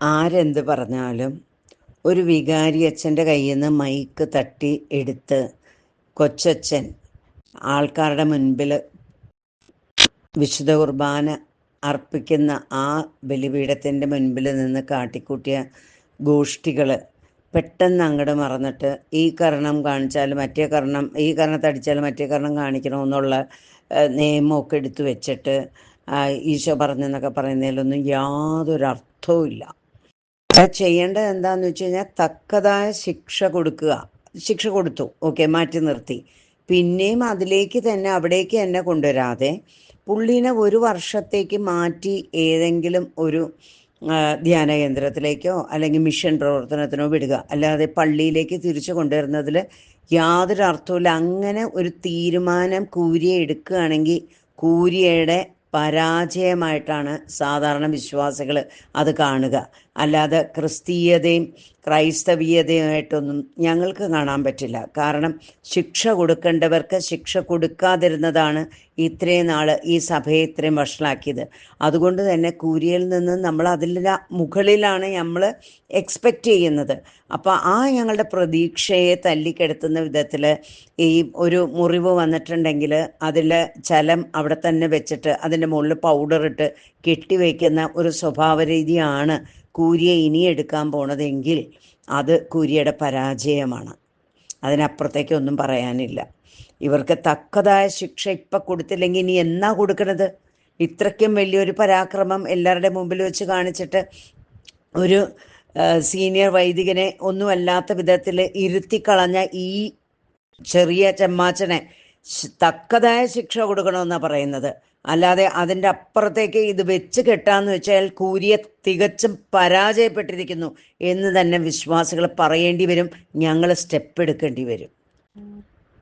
ആരെന്ത് പറഞ്ഞാലും ഒരു വികാരി അച്ഛന്റെ കയ്യിൽ നിന്ന് മൈക്ക് തട്ടി എടുത്ത് കൊച്ചച്ഛൻ ആൾക്കാരുടെ മുൻപിൽ വിശുദ്ധ കുർബാന അർപ്പിക്കുന്ന ആ ബലിപീഠത്തിന്റെ മുൻപിൽ നിന്ന് കാട്ടിക്കൂട്ടിയ ഗോഷ്ഠികൾ പെട്ടെന്ന് അങ്ങോട്ട് മറന്നിട്ട് ഈ കർണം കാണിച്ചാൽ മറ്റേ കർണം ഈ കരണത്തടിച്ചാൽ മറ്റേ കർണം കാണിക്കണമെന്നുള്ള നിയമമൊക്കെ എടുത്തു വെച്ചിട്ട് ഈശോ പറഞ്ഞെന്നൊക്കെ പറയുന്നതിലൊന്നും യാതൊരു അർത്ഥവും ഇല്ല. ചെയ്യേണ്ടത് എന്താന്ന് വെച്ച് കഴിഞ്ഞാൽ തക്കതായ ശിക്ഷ കൊടുക്കുക. ശിക്ഷ കൊടുത്തു. ഓക്കെ മാറ്റി നിർത്തി. പിന്നെയും അതിലേക്ക് തന്നെ അവിടേക്ക് തന്നെ കൊണ്ടുവരാതെ പുള്ളീനെ ഒരു വർഷത്തേക്ക് മാറ്റി ഏതെങ്കിലും ഒരു ധ്യാന കേന്ദ്രത്തിലേക്കോ അല്ലെങ്കിൽ മിഷൻ പ്രവർത്തനത്തിനോ വിടുക. അല്ലാതെ പള്ളിയിലേക്ക് തിരിച്ചു കൊണ്ടുവരുന്നതിൽ യാതൊരു അർത്ഥവുമില്ല. അങ്ങനെ ഒരു തീരുമാനം കൂരിയെ എടുക്കുകയാണെങ്കിൽ കൂരിയയുടെ പരാജയമായിട്ടാണ് സാധാരണ വിശ്വാസികൾ അത് കാണുക. അല്ലാതെ ക്രിസ്തീയതയും ക്രൈസ്തവീയതയുമായിട്ടൊന്നും ഞങ്ങൾക്ക് കാണാൻ പറ്റില്ല. കാരണം ശിക്ഷ കൊടുക്കേണ്ടവർക്ക് ശിക്ഷ കൊടുക്കാതിരുന്നതാണ് ഇത്രയും നാൾ ഈ സഭയെ ഇത്രയും വഷളാക്കിയത്. അതുകൊണ്ട് തന്നെ കൂരിയിൽ നിന്ന് നമ്മൾ അതിൽ മുകളിലാണ് നമ്മൾ എക്സ്പെക്റ്റ് ചെയ്യുന്നത്. അപ്പോൾ ആ ഞങ്ങളുടെ പ്രതീക്ഷയെ തല്ലിക്കെടുത്തുന്ന വിധത്തിൽ ഈ ഒരു മുറിവ് വന്നിട്ടുണ്ടെങ്കിൽ അതിൽ ചലം അവിടെ തന്നെ വെച്ചിട്ട് അതിന്റെ മുകളിൽ പൗഡർ ഇട്ട് കെട്ടിവെക്കുന്ന ഒരു സ്വഭാവ രീതിയാണ് കൂരിയെ ഇനി എടുക്കാൻ പോണതെങ്കിൽ അത് കൂരിയുടെ പരാജയമാണ്. അതിനപ്പുറത്തേക്കൊന്നും പറയാനില്ല. ഇവർക്ക് തക്കതായ ശിക്ഷ ഇപ്പം കൊടുത്തില്ലെങ്കിൽ ഇനി എന്നാ കൊടുക്കണത്? ഇത്രയ്ക്കും വലിയൊരു പരാക്രമം എല്ലാവരുടെ മുമ്പിൽ വെച്ച് കാണിച്ചിട്ട് ഒരു സീനിയർ വൈദികനെ ഒന്നുമല്ലാത്ത വിധത്തിൽ ഇരുത്തിക്കളഞ്ഞ ഈ ചെറിയ ചെമ്മാച്ചനെ തക്കതായ ശിക്ഷ കൊടുക്കണമെന്നാണ് പറയുന്നത്. അല്ലാതെ അതിന്റെ അപ്പുറത്തേക്ക് ഇത് വെച്ച് കെട്ടാന്ന് വെച്ചാൽ കൂരിയെ തികച്ചും പരാജയപ്പെട്ടിരിക്കുന്നു എന്ന് തന്നെ വിശ്വാസികൾ പറയേണ്ടി വരും. ഞങ്ങൾ സ്റ്റെപ്പ് എടുക്കേണ്ടി വരും.